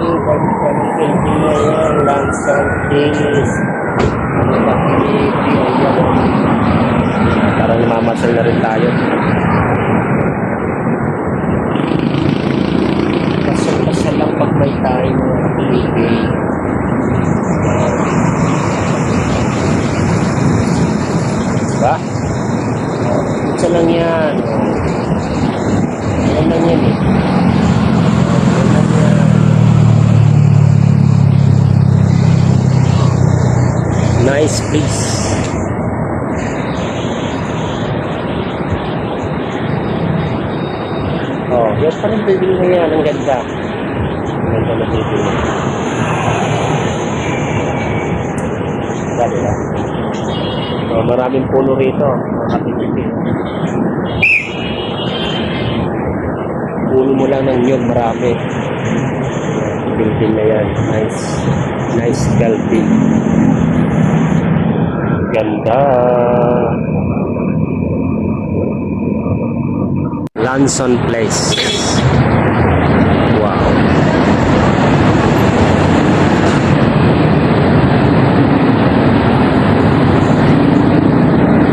pag-pag-pag yan, Lansan Kings. Ano ba. Parang namamasal na rin tayo. Pasal-pasal lang pag may tayo mga Pilipino. Diba? Isa lang yan. Yan lang yan eh. Yan lang yan. Nice place. Oh, yan pa rin building na yan. Ang ganda. Ang ganda na building na. Ganda, diba? So, maraming puno rito. Mga kapitipin. Puno mo lang ng nyog, marami. Building na yan. Nice. Nice building. Ganda. Lanson Place. Wow.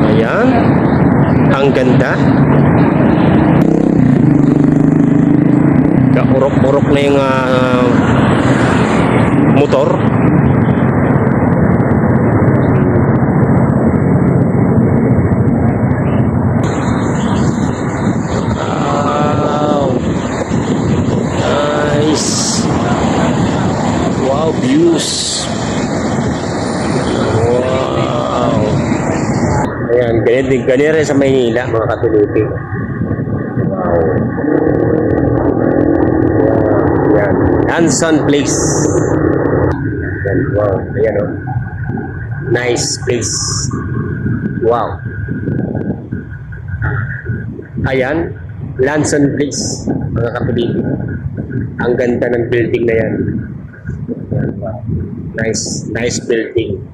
Ayan. Ang ganda. Kaurok-urok na yung ah, motor. Wow. Nice. Wow, views. Wow. Ayan, ganyan din. Ganyan rin sa Maynila, mga katulipin. Wow. Ayan. Hanson Place. Ayan, wow. Ayan, oh. Nice place. Wow. Ayan, Lanson Place, mga kapatid. Ang ganda ng building na yan. Nice, nice building.